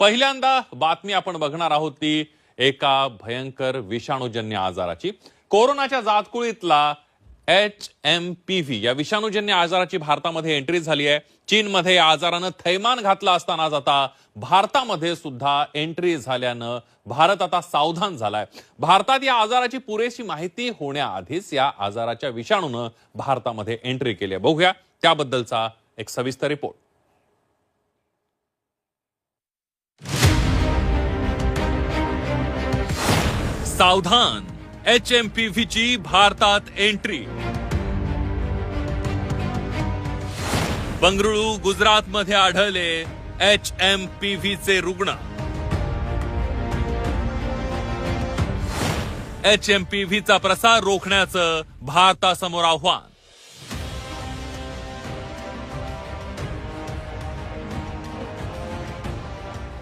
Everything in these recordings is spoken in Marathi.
पहिल्यांदा बातमी आपण बघणार आहोत ती एका भयंकर विषाणूजन्य आजाराची. कोरोनाच्या जातकुळीतला एच एम पी व्ही या विषाणूजन्य आजाराची भारतामध्ये एंट्री झाली आहे. चीनमध्ये या आजारानं थैमान घातलं असतानाच आता भारतामध्ये सुद्धा एंट्री झाल्यानं भारत आता सावधान झालाय. भारतात या आजाराची पुरेशी माहिती होण्याआधीच या आजाराच्या विषाणूनं भारतामध्ये एंट्री केली आहे. बघूया त्याबद्दलचा एक सविस्तर रिपोर्ट सावधान. एच एम पी व्ही ची भारतात एंट्री बंगळुरू गुजरात मध्ये आढळले एच एम पी व्ही चे रुग्ण. एच एम पी व्ही चा प्रसार रोखण्याचं भारतासमोर आव्हान.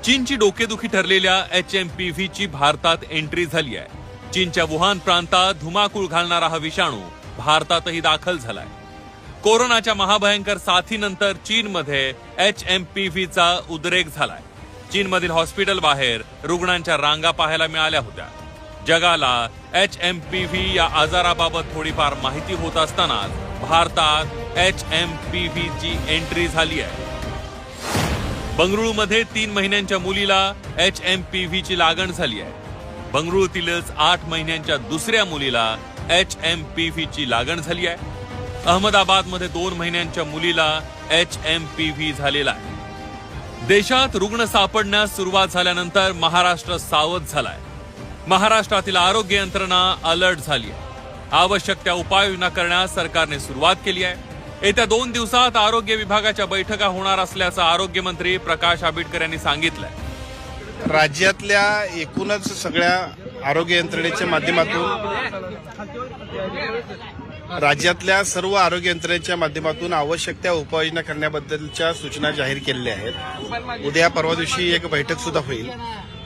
चीनची डोकेदुखी ठरलेल्या एच एम पी व्ही ची भारतात एंट्री झाली आहे. चीनच्या वुहान प्रांतात धुमाकूळ घालणारा हा विषाणू भारतातही दाखल झालाय. कोरोनाच्या महाभयंकर साथीनंतर चीनमध्ये एच एम पी व्हीचा उद्रेक झालाय. चीनमधील हॉस्पिटल बाहेर रुग्णांच्या रांगा पाहायला मिळाल्या होत्या. जगाला एच एम पी व्ही या आजाराबाबत थोडीफार माहिती होत असतानाच भारतात एच एम पी व्हीची एंट्री झाली आहे. बंगळुरूमध्ये तीन महिन्यांच्या मुलीला एच एम पी व्ही ची लागण झाली आहे. बंगळुरूतीलच आठ महिन्यांच्या दुसऱ्या मुलीला एच एम पी व्ही ची लागण झाली आहे. अहमदाबादमध्ये दोन महिन्यांच्या मुलीला एच एम पी व्ही झालेला आहे. देशात रुग्ण सापडण्यास सुरुवात झाल्यानंतर महाराष्ट्र सावध झालाय. महाराष्ट्रातील आरोग्य यंत्रणा अलर्ट झाली आहे. आवश्यक त्या उपाययोजना करण्यास सरकारने सुरुवात केली आहे. येत्या दोन दिवसात आरोग्य विभागाच्या बैठका होणार असल्याचं आरोग्यमंत्री प्रकाश आंबेडकर यांनी सांगितलं राज्यातल्या एकूणच सगळ्या आरोग्य यंत्रणेच्या माध्यमातून राज्यातल्या सर्व आरोग्य यंत्रणेच्या माध्यमातून आवश्यक त्या उपाययोजना करण्याबद्दलच्या सूचना जाहीर केलेल्या आहेत. उद्या परवा दिवशी एक बैठक सुद्धा होईल.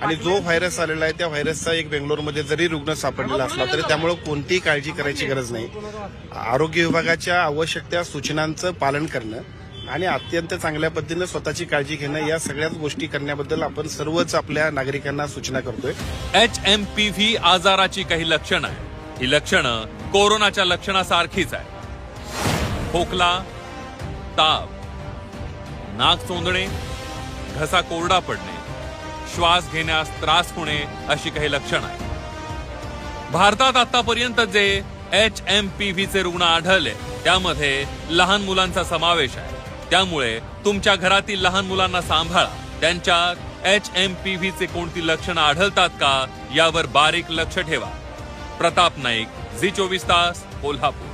आणि जो व्हायरस आलेला आहे त्या व्हायरसचा एक बेंगलोरमध्ये जरी रुग्ण सापडलेला असला तरी त्यामुळे कोणतीही काळजी करायची गरज नाही. आरोग्य विभागाच्या आवश्यक त्या सूचनांचं पालन करणं आणि अत्यंत चांगल्या पद्धतीनं स्वतःची काळजी घेणं या सगळ्याच गोष्टी करण्याबद्दल आपण सर्वच आपल्या नागरिकांना सूचना करतोय. एच एम पी व्ही आजाराची काही लक्षणं आहेत. ही लक्षणं कोरोनाच्या लक्षणासारखीच आहे खोकला ताप नाक चोंदणे घसा कोरडा पडणे श्वास घेण्यास त्रास होणे अशी काही लक्षणं आहेत. भारतात आतापर्यंत जे एच एम पी व्हीचे रुग्ण आढळले त्यामध्ये लहान मुलांचा समावेश आहे. त्यामुळे तुमच्या घरातील लहान मुलांना सांभाळा. त्यांच्यात एच एम पी व्हीचे कोणती लक्षणं आढळतात का यावर बारीक लक्ष ठेवा. प्रताप नाईक झी चोवीस तास कोल्हापूर.